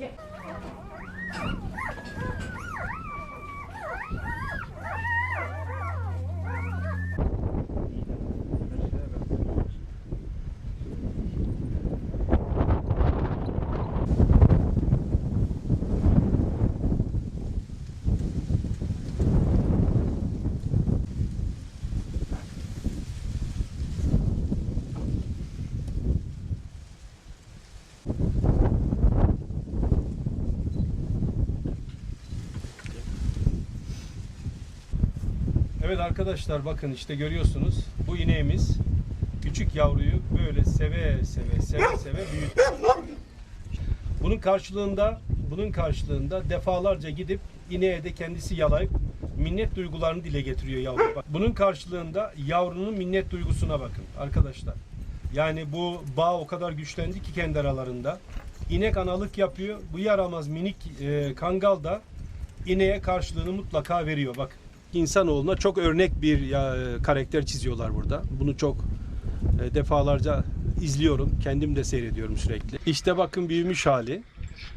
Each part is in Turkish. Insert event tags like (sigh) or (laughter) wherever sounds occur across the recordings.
Yeah. Evet arkadaşlar bakın işte görüyorsunuz bu ineğimiz küçük yavruyu böyle seve seve seve seve büyüttü. Bunun karşılığında bunun karşılığında defalarca gidip ineğe de kendisi yalayıp minnet duygularını dile getiriyor yavru. Bak, bunun karşılığında yavrunun minnet duygusuna bakın arkadaşlar. Yani bu bağ o kadar güçlendi ki kendi aralarında. İnek analık yapıyor. Bu yaramaz minik e, kangal da ineğe karşılığını mutlaka veriyor. Bak insanoğluna çok örnek bir ya, karakter çiziyorlar burada. Bunu çok e, defalarca izliyorum. Kendim de seyrediyorum sürekli. İşte bakın büyümüş hali.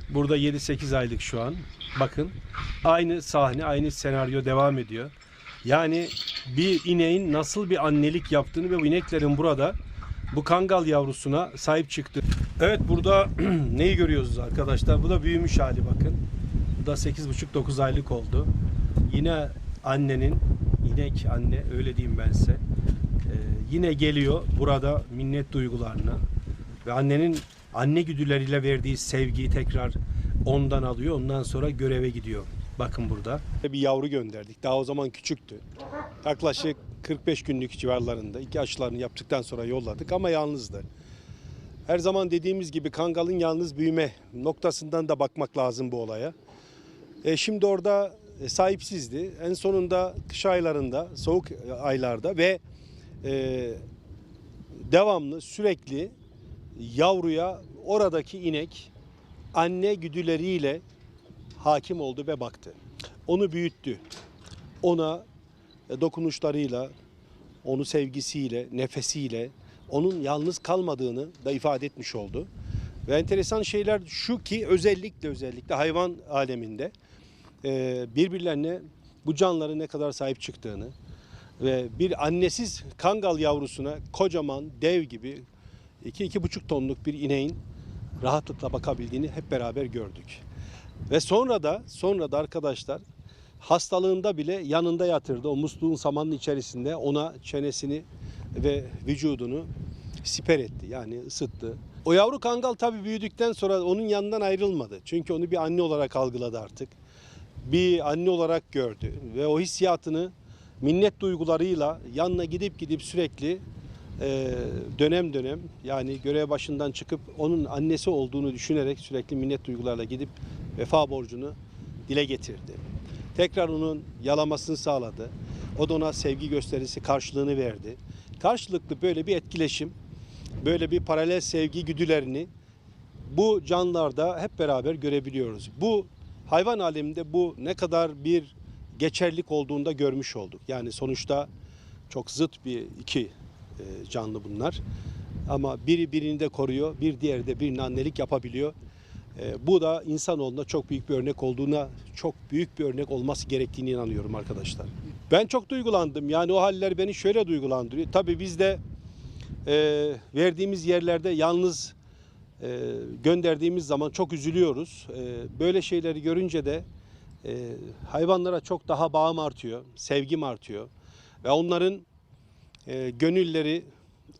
Burada 7-8 aylık şu an. Bakın aynı sahne, aynı senaryo devam ediyor. Yani bir ineğin nasıl bir annelik yaptığını ve bu ineklerin burada bu kangal yavrusuna sahip çıktı. Evet burada (clears throat) neyi görüyoruz arkadaşlar? Bu da büyümüş hali bakın. Bu da 8,5-9 aylık oldu. Yine annenin, inek anne öyle diyeyim ben size. Ee, yine geliyor burada minnet duygularını ve annenin anne güdüleriyle verdiği sevgiyi tekrar ondan alıyor. Ondan sonra göreve gidiyor. Bakın burada. Bir yavru gönderdik. Daha o zaman küçüktü. Yaklaşık 45 günlük civarlarında. iki aşılarını yaptıktan sonra yolladık ama yalnızdı. Her zaman dediğimiz gibi kangalın yalnız büyüme noktasından da bakmak lazım bu olaya. E, şimdi orada e, sahipsizdi. En sonunda kış aylarında, soğuk aylarda ve e, devamlı sürekli yavruya oradaki inek anne güdüleriyle hakim oldu ve baktı. Onu büyüttü. Ona e, dokunuşlarıyla, onu sevgisiyle, nefesiyle onun yalnız kalmadığını da ifade etmiş oldu. Ve enteresan şeyler şu ki özellikle özellikle hayvan aleminde e, birbirlerine bu canları ne kadar sahip çıktığını ve bir annesiz kangal yavrusuna kocaman dev gibi 2-2,5 tonluk bir ineğin rahatlıkla bakabildiğini hep beraber gördük. Ve sonra da sonra da arkadaşlar hastalığında bile yanında yatırdı. O musluğun samanın içerisinde ona çenesini ve vücudunu siper etti. Yani ısıttı. O yavru kangal tabii büyüdükten sonra onun yanından ayrılmadı. Çünkü onu bir anne olarak algıladı artık. Bir anne olarak gördü ve o hissiyatını minnet duygularıyla yanına gidip gidip sürekli e, dönem dönem yani görev başından çıkıp onun annesi olduğunu düşünerek sürekli minnet duygularla gidip vefa borcunu dile getirdi. Tekrar onun yalamasını sağladı. O da ona sevgi gösterisi karşılığını verdi. Karşılıklı böyle bir etkileşim, böyle bir paralel sevgi güdülerini bu canlılarda hep beraber görebiliyoruz. Bu hayvan aleminde bu ne kadar bir geçerlik olduğunu da görmüş olduk. Yani sonuçta çok zıt bir iki e, canlı bunlar. Ama biri birini de koruyor, bir diğeri de birine annelik yapabiliyor. E, bu da insanoğluna çok büyük bir örnek olduğuna, çok büyük bir örnek olması gerektiğini inanıyorum arkadaşlar. Ben çok duygulandım. Yani o haller beni şöyle duygulandırıyor. Tabii biz de e, verdiğimiz yerlerde yalnız e, gönderdiğimiz zaman çok üzülüyoruz. E, böyle şeyleri görünce de e, hayvanlara çok daha bağım artıyor, sevgim artıyor. Ve onların e, gönülleri,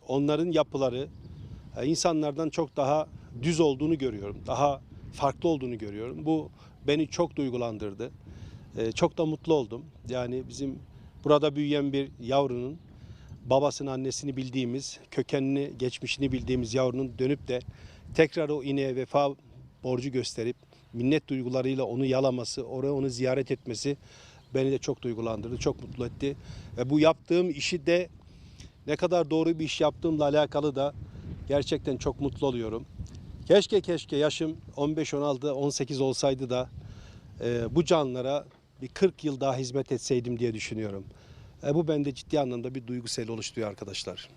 onların yapıları e, insanlardan çok daha düz olduğunu görüyorum. Daha farklı olduğunu görüyorum. Bu beni çok duygulandırdı. E, çok da mutlu oldum. Yani bizim burada büyüyen bir yavrunun babasını annesini bildiğimiz, kökenini, geçmişini bildiğimiz yavrunun dönüp de tekrar o ineğe vefa borcu gösterip minnet duygularıyla onu yalaması, oraya onu ziyaret etmesi beni de çok duygulandırdı, çok mutlu etti. Ve bu yaptığım işi de ne kadar doğru bir iş yaptığımla alakalı da gerçekten çok mutlu oluyorum. Keşke keşke yaşım 15, 16, 18 olsaydı da e, bu canlılara bir 40 yıl daha hizmet etseydim diye düşünüyorum. E, bu bende ciddi anlamda bir duygusel oluşturuyor arkadaşlar.